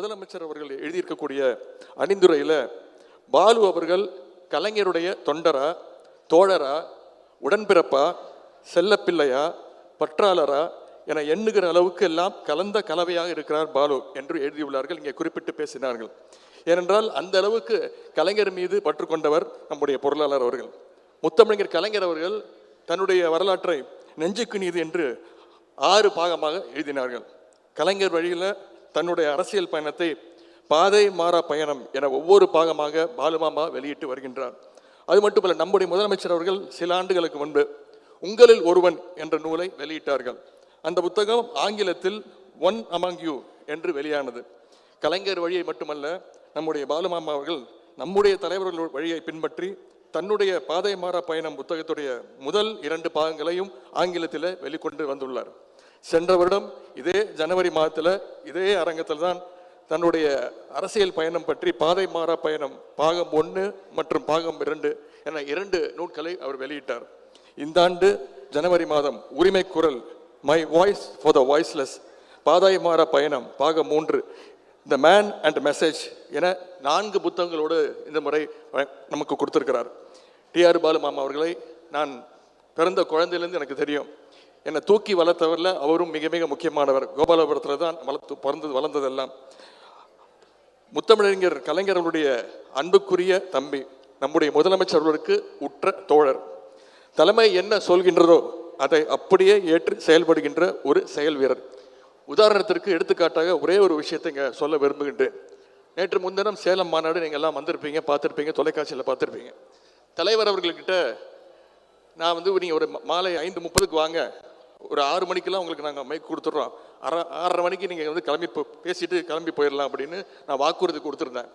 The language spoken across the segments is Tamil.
முதலமைச்சர் அவர்கள் எழுதியிருக்கக்கூடிய அணிந்துரையில் பாலு அவர்கள் கலைஞருடைய தொண்டரா தோழரா உடன்பிறப்பா செல்லப்பிள்ளையா பற்றாளரா என எண்ணுகிற அளவுக்கு எல்லாம் கலந்த கலவையாக இருக்கிறார் பாலு என்று எழுதியுள்ளார்கள் இங்கே குறிப்பிட்டு பேசினார்கள். ஏனென்றால் அந்த அளவுக்கு கலைஞர் மீது பற்று கொண்டவர் நம்முடைய பொருளாளர் அவர்கள். முத்தமிழர் கலைஞர் அவர்கள் தன்னுடைய வரலாற்றை நெஞ்சுக்கு நீது என்று ஆறு பாகமாக எழுதினார்கள். கலைஞர் வழியில் தன்னுடைய அரசியல் பயணத்தை பாதை மாறா பயணம் என ஒவ்வொரு பாகமாக பாலுமாமா வெளியிட்டு வருகின்றார். அது மட்டுமல்ல நம்முடைய முதலமைச்சர் அவர்கள் சில ஆண்டுகளுக்கு முன்பு உங்களில் ஒருவன் என்ற நூலை வெளியிட்டார்கள். அந்த புத்தகம் ஆங்கிலத்தில் ஒன் அமங் யூ என்று வெளியானது. கலைஞர் வழியை மட்டுமல்ல நம்முடைய பாலுமாமா அவர்கள் நம்முடைய தலைவர்கள் வழியை பின்பற்றி தன்னுடைய பாதை மாறா பயணம் புத்தகத்துடைய முதல் இரண்டு பாகங்களையும் ஆங்கிலத்தில் வெளிக்கொண்டு வந்துள்ளார். சென்ற வருடம் இதே ஜனவரி மாதத்தில் இதே அரங்கத்தில் தான் தன்னுடைய அரசியல் பயணம் பற்றி பாதை மாறா பயணம் பாகம் ஒன்று மற்றும் பாகம் இரண்டு என இரண்டு நூல்களை அவர் வெளியிட்டார். இந்த ஆண்டு ஜனவரி மாதம் உரிமை குரல் my voice for the voiceless பாதாய் மாறா பயணம் பாகம் மூன்று த மேன் அண்ட் மெசேஜ் என நான்கு புத்தகங்களோடு இந்த முறை நமக்கு கொடுத்துருக்கிறார். டிஆர் பாலு மாமா அவர்களை நான் பிறந்த குழந்தையிலேருந்து எனக்கு தெரியும். என்னை தூக்கி வளர்த்தவரில் அவரும் மிக மிக முக்கியமானவர். கோபாலபுரத்தில் தான் வளர்த்து பிறந்தது வளர்ந்ததெல்லாம். முத்தமிழறிஞர் கலைஞர்களுடைய அன்புக்குரிய தம்பி நம்முடைய முதலமைச்சர் அவர்களுக்கு உற்ற தோழர். தலைமை என்ன சொல்கின்றதோ அதை அப்படியே ஏற்று செயல்படுகின்ற ஒரு செயல் வீரர். உதாரணத்திற்கு எடுத்துக்காட்டாக ஒரே ஒரு விஷயத்தை இங்கே சொல்ல விரும்புகின்றேன். நேற்று முன்தினம் சேலம் மாநாடு நீங்கள் எல்லாம் வந்திருப்பீங்க பார்த்துருப்பீங்க தொலைக்காட்சியில் பார்த்துருப்பீங்க. தலைவர் அவர்கள்கிட்ட நான் வந்து நீங்கள் ஒரு மாலை ஐந்து முப்பதுக்கு வாங்க. ஒரு ஆறு மணிக்கெல்லாம் உங்களுக்கு நாங்கள் மைக் கொடுத்துட்றோம். அரை ஆறரை மணிக்கு நீங்கள் வந்து கிளம்பி போ- பேசிட்டு கிளம்பி போயிடலாம் அப்படின்னு நான் வாக்குறுதி கொடுத்துருந்தேன்.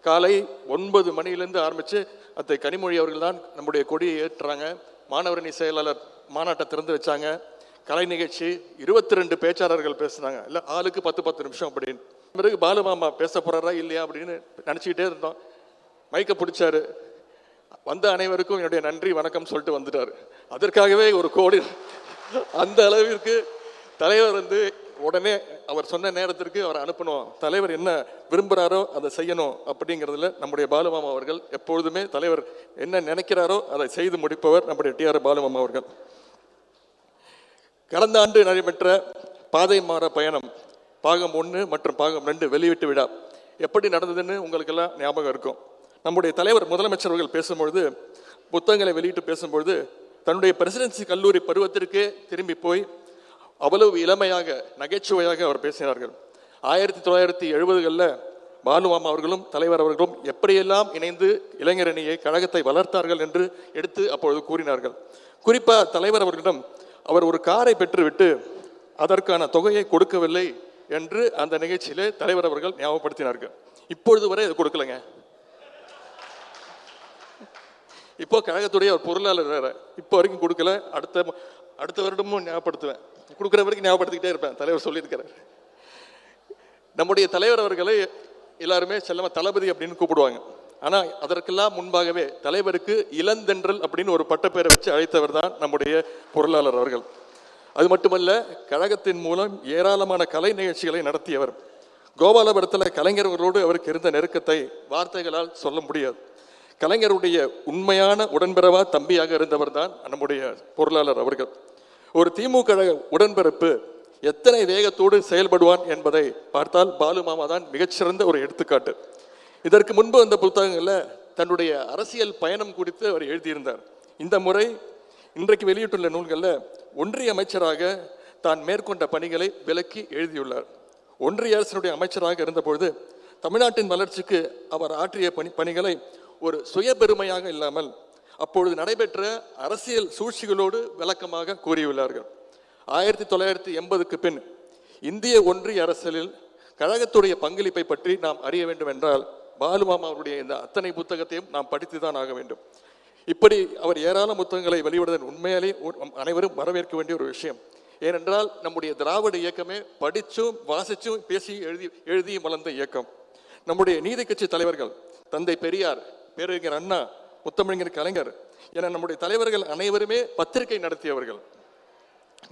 காலை ஒன்பது மணிலேருந்து ஆரம்பித்து அத்தை கனிமொழி அவர்கள் தான் நம்முடைய கொடியை ஏற்றுறாங்க. மாணவரணி செயலாளர் மாநாட்டை திறந்து வச்சாங்க. கலை நிகழ்ச்சி இருபத்தி ரெண்டு பேச்சாளர்கள் பேசுனாங்க. இல்லை ஆளுக்கு பத்து பத்து நிமிஷம் அப்படின்னு. பிறகு பாலுமாமா பேச போகிறாரா இல்லையா அப்படின்னு நினச்சிக்கிட்டே இருந்தோம். மைக்கை பிடிச்சாரு. வந்த அனைவருக்கும் என்னுடைய நன்றி வணக்கம் சொல்லிட்டு வந்துட்டார். அதற்காகவே ஒரு கோடி அந்த அளவிற்கு தலைவர் வந்து உடனே அவர் சொன்ன நேரத்திற்கு அவர் அனுப்பணும். தலைவர் என்ன விரும்புகிறாரோ அதை செய்யணும் அப்படிங்கிறதுல நம்முடைய பாலுமாமா அவர்கள் எப்பொழுதுமே தலைவர் என்ன நினைக்கிறாரோ அதை செய்து முடிப்பவர் நம்முடைய டிஆர் பாலுமாமா அவர்கள். கடந்த ஆண்டு நடைபெற்ற பாதை மாற பயணம் பாகம் ஒன்று மற்றும் பாகம் ரெண்டு வெளியிட்டு விழா எப்படி நடந்ததுன்னு உங்களுக்கெல்லாம் ஞாபகம் இருக்கும். நம்முடைய தலைவர் முதலமைச்சர் அவர்கள் பேசும்பொழுது புத்தகங்களை வெளியிட்டு பேசும்பொழுது தன்னுடைய பிரசிடென்சி கல்லூரி பருவத்திற்கே திரும்பி போய் அவ்வளவு இளமையாக நகைச்சுவையாக அவர் பேசினார்கள். ஆயிரத்தி தொள்ளாயிரத்தி எழுபதுகளில் பாலுமாமா அவர்களும் தலைவர் அவர்களும் எப்படியெல்லாம் இணைந்து இளைஞரணியை கழகத்தை வளர்த்தார்கள் என்று எடுத்து அப்பொழுது கூறினார்கள். குறிப்பாக தலைவர் அவர்களிடம் அவர் ஒரு காரை பெற்றுவிட்டு அதற்கான தொகையை கொடுக்கவில்லை என்று அந்த நிகழ்ச்சியிலே தலைவர் அவர்கள் ஞாபகப்படுத்தினார்கள். இப்பொழுது வரை அது கொடுக்கலங்க. இப்போ கழகத்துடைய ஒரு பொருளாளர் இப்போ வரைக்கும் கொடுக்கல. அடுத்த அடுத்த வருடமும் ஞாபகப்படுத்துவேன். கொடுக்குற வரைக்கும் ஞாபகப்படுத்திக்கிட்டே இருப்பேன். தலைவர் சொல்லியிருக்கிறார். நம்முடைய தலைவர் அவர்களை எல்லாருமே செல்லமா தளபதி அப்படின்னு கூப்பிடுவாங்க. ஆனால் அதற்கெல்லாம் முன்பாகவே தலைவருக்கு இளந்தென்றல் அப்படின்னு ஒரு பட்டப்பேரை வச்சு அழைத்தவர் தான் நம்முடைய பொருளாளர் அவர்கள். அது மட்டுமல்ல கழகத்தின் மூலம் ஏராளமான கலை நிகழ்ச்சிகளை நடத்தியவர். கோபாலபுரத்தில் கலைஞர்களோடு அவருக்கு இருந்த நெருக்கத்தை வார்த்தைகளால் சொல்ல முடியாது. கலைஞருடைய உண்மையான உடன்பிறவா தம்பியாக இருந்தவர் தான் நம்முடைய பொருளாளர் அவர்கள். ஒரு திமுக உடன்பிறப்பு எத்தனை வேகத்தோடு செயல்படுவான் என்பதை பார்த்தால் பாலு மாமா தான் மிகச்சிறந்த ஒரு எடுத்துக்காட்டு. இதற்கு முன்பு வந்த புத்தகங்களில் தன்னுடைய அரசியல் பயணம் குறித்து அவர் எழுதியிருந்தார். இந்த முறை இன்றைக்கு வெளியிட்டுள்ள நூல்களில் ஒன்றிய அமைச்சராக தான் மேற்கொண்ட பணிகளை விலக்கி எழுதியுள்ளார். ஒன்றிய அரசினுடைய அமைச்சராக இருந்தபொழுது தமிழ்நாட்டின் வளர்ச்சிக்கு அவர் ஆற்றிய பணி பணிகளை ஒரு சுயபெருமையாக இல்லாமல் அப்பொழுது நடைபெற்ற அரசியல் சூழ்ச்சிகளோடு விளக்கமாக கூறியுள்ளார்கள். ஆயிரத்தி தொள்ளாயிரத்தி எண்பதுக்கு பின் இந்திய ஒன்றிய அரசியலில் கழகத்துடைய பங்களிப்பை பற்றி நாம் அறிய வேண்டும் என்றால் பாலுமாமா அவருடைய இந்த அத்தனை புத்தகத்தையும் நாம் படித்து தான் ஆக வேண்டும். இப்படி அவர் ஏராள புத்தகங்களை வெளியிடுவதன் உண்மையாலே அனைவரும் வரவேற்க வேண்டிய ஒரு விஷயம். ஏனென்றால் நம்முடைய திராவிட இயக்கமே படித்தும் வாசிச்சும் பேசி எழுதி எழுதியும் வளர்ந்த இயக்கம். நம்முடைய நீதி கட்சி தலைவர்கள் தந்தை பெரியார் பேரறிஞர் அண்ணா முத்தமிழர் கலைஞர் என நம்முடைய தலைவர்கள் அனைவருமே பத்திரிகை நடத்தியவர்கள்.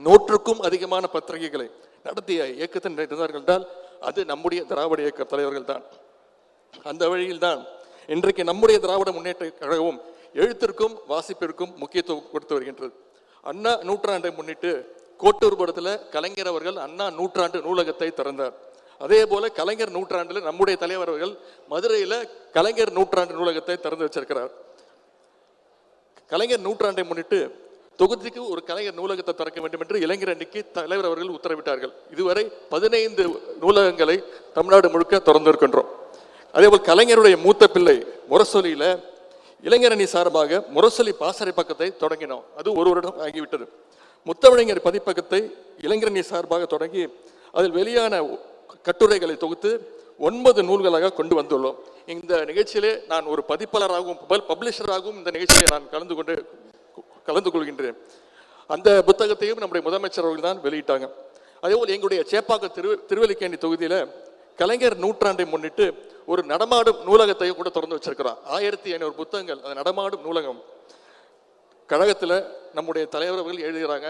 நூற்றுக்கும் அதிகமான பத்திரிகைகளை நடத்திய இயக்கத்தை நடத்தினார்கள் என்றால் அது நம்முடைய திராவிட இயக்க தலைவர்கள் தான். அந்த வழியில் தான் இன்றைக்கு நம்முடைய திராவிட முன்னேற்ற கழகமும் எழுத்திற்கும் வாசிப்பிற்கும் முக்கியத்துவம் கொடுத்து வருகின்றது. அண்ணா நூற்றாண்டை முன்னிட்டு கோட்டூர் படத்தில் கலைஞர் அவர்கள் அண்ணா நூற்றாண்டு நூலகத்தை திறந்தார். அதே போல கலைஞர் நூற்றாண்டில் நம்முடைய தலைவர் அவர்கள் மதுரையில் கலைஞர் நூற்றாண்டு நூலகத்தை திறந்து வச்சிருக்கிறார். கலைஞர் நூற்றாண்டை முன்னிட்டு தொகுதிக்கு ஒரு கலைஞர் நூலகத்தை திறக்க வேண்டும் என்று இளைஞர் அணிக்கு தலைவர் அவர்கள் உத்தரவிட்டார்கள். இதுவரை பதினைந்து நூலகங்களை தமிழ்நாடு முழுக்க திறந்திருக்கின்றோம் அதேபோல் கலைஞருடைய மூத்த பிள்ளை முரசொலியில இளைஞரணி சார்பாக முரசொலி பாசறை பக்கத்தை தொடங்கினோம். அது ஒரு வருடம் ஆகிவிட்டது. முத்தமிழங்கர் பதிப்பகத்தை இளைஞரணி சார்பாக தொடங்கி அதில் வெளியான கட்டுரைகளை தொகுத்து ஒன்பது நூல்களாக கொண்டு வந்துள்ளோம். இந்த நிகழ்ச்சியிலே நான் ஒரு பதிப்பாளராகவும் பல் பப்ளிஷராகவும் இந்த நிகழ்ச்சியை நான் கலந்து கொண்டு கலந்து கொள்கின்றேன். அந்த புத்தகத்தையும் நம்முடைய முதலமைச்சர் அவர்கள் தான் வெளியிட்டாங்க. அதேபோல் எங்களுடைய சேப்பாக்க திரு திருவல்லிக்கேணி தொகுதியில் கலைஞர் நூற்றாண்டை முன்னிட்டு ஒரு நடமாடும் நூலகத்தையும் கூட திறந்து வச்சிருக்கிறோம் ஆயிரத்தி ஐநூறு புத்தகங்கள் அது நடமாடும் நூலகம். கழகத்தில் நம்முடைய தலைவர் அவர்கள் எழுதுகிறாங்க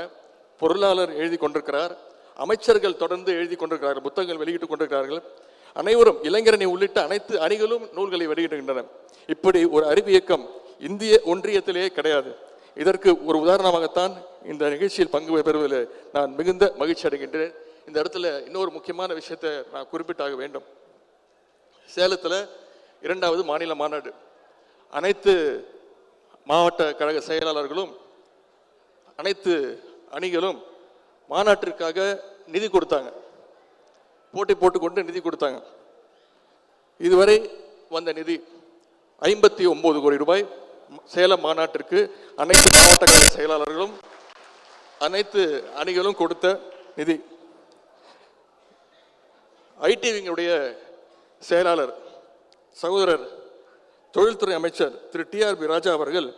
பொருளாளர் எழுதி கொண்டிருக்கிறார் அமைச்சர்கள் தொடர்ந்து எழுதி கொண்டிருக்கிறார்கள் புத்தகங்கள் வெளியிட்டு கொண்டிருக்கிறார்கள். அனைவரும் இளைஞரணி உள்ளிட்ட அனைத்து அணிகளும் நூல்களை வெளியிடுகின்றன. இப்படி ஒரு அறிவு இயக்கம் இந்திய ஒன்றியத்திலேயே கிடையாது. இதற்கு ஒரு உதாரணமாகத்தான் இந்த நிகழ்ச்சியில் பங்கு பெறுவதில் நான் மிகுந்த மகிழ்ச்சி அடைகின்றேன். இந்த இடத்துல இன்னொரு முக்கியமான விஷயத்தை நான் குறிப்பிட்டாக வேண்டும். சேலத்தில் இரண்டாவது மாநில மாநாடு. அனைத்து மாவட்ட கழக செயலாளர்களும் அனைத்து அணிகளும் மாநாட்டிற்காக நிதி கொடுத்தாங்க. போட்டி போட்டுக்கொண்டு நிதி கொடுத்தாங்க. இதுவரை வந்த நிதி ஐம்பத்தி ஒன்பது கோடி ரூபாய். சேலம் மாநாட்டிற்கு அனைத்து மாவட்ட கழக செயலாளர்களும் அனைத்து அணிகளும் கொடுத்த நிதி. ஐடிவிங்களுடைய செயலாளர் சகோதரர் தொழில்துறை அமைச்சர் திரு டிஆர்பி ராஜா அவர்கள்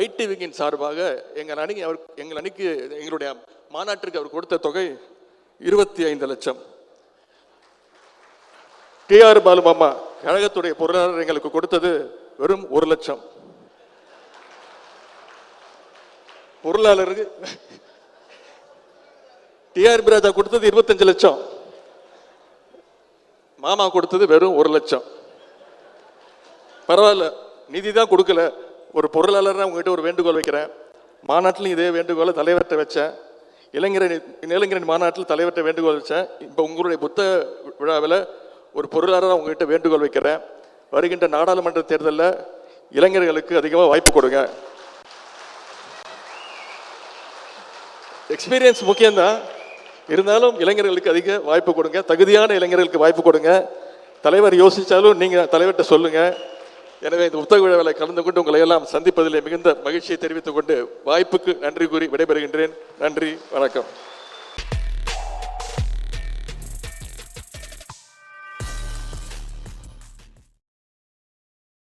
ஐடி விங்கின் சார்பாக எங்கள் அணிக்கு அவர் எங்கள் அணிக்கு எங்களுடைய மாநாட்டிற்கு அவர் கொடுத்த தொகை இருபத்தி ஐந்து லட்சம். டிஆர் பாலுமாமா கழகத்துடைய பொருளாளர் எங்களுக்கு கொடுத்தது வெறும் ஒரு லட்சம். பொருளாளருக்கு டிஆர்பி ராஜா கொடுத்தது இருபத்தஞ்சு லட்சம். மாமா கொடுத்தது வெறும் ஒரு லட்சம். பரவாயில்ல நிதி தான் கொடுக்கல. ஒரு பொருளாளராக உங்ககிட்ட ஒரு வேண்டுகோள் வைக்கிறேன். மாநாட்டிலும் இதே வேண்டுகோளை தலைவர்கிட்ட வச்சேன். இளைஞரணி இளைஞரணி மாநாட்டில் தலைவர்கிட்ட வேண்டுகோள் வச்சேன் இப்போ உங்களுடைய புத்த விழாவில் ஒரு பொருளாதார உங்ககிட்ட வேண்டுகோள் வைக்கிறேன். வருகின்ற நாடாளுமன்ற தேர்தலில் இளைஞர்களுக்கு அதிகமாக வாய்ப்பு கொடுங்க. எக்ஸ்பீரியன்ஸ் முக்கியம்தான். இருந்தாலும் இளைஞர்களுக்கு அதிக வாய்ப்பு கொடுங்க. தகுதியான இளைஞர்களுக்கு வாய்ப்பு கொடுங்க. தலைவர் யோசித்தாலும் நீங்கள் தலைவர்கிட்ட சொல்லுங்கள் எனவே இந்த புத்தக விழாவில் கலந்து கொண்டு உங்களை எல்லாம் சந்திப்பதிலே மிகுந்த மகிழ்ச்சியை தெரிவித்துக் கொண்டு வாய்ப்புக்கு நன்றி கூறி விடைபெறுகின்றேன். நன்றி வணக்கம்.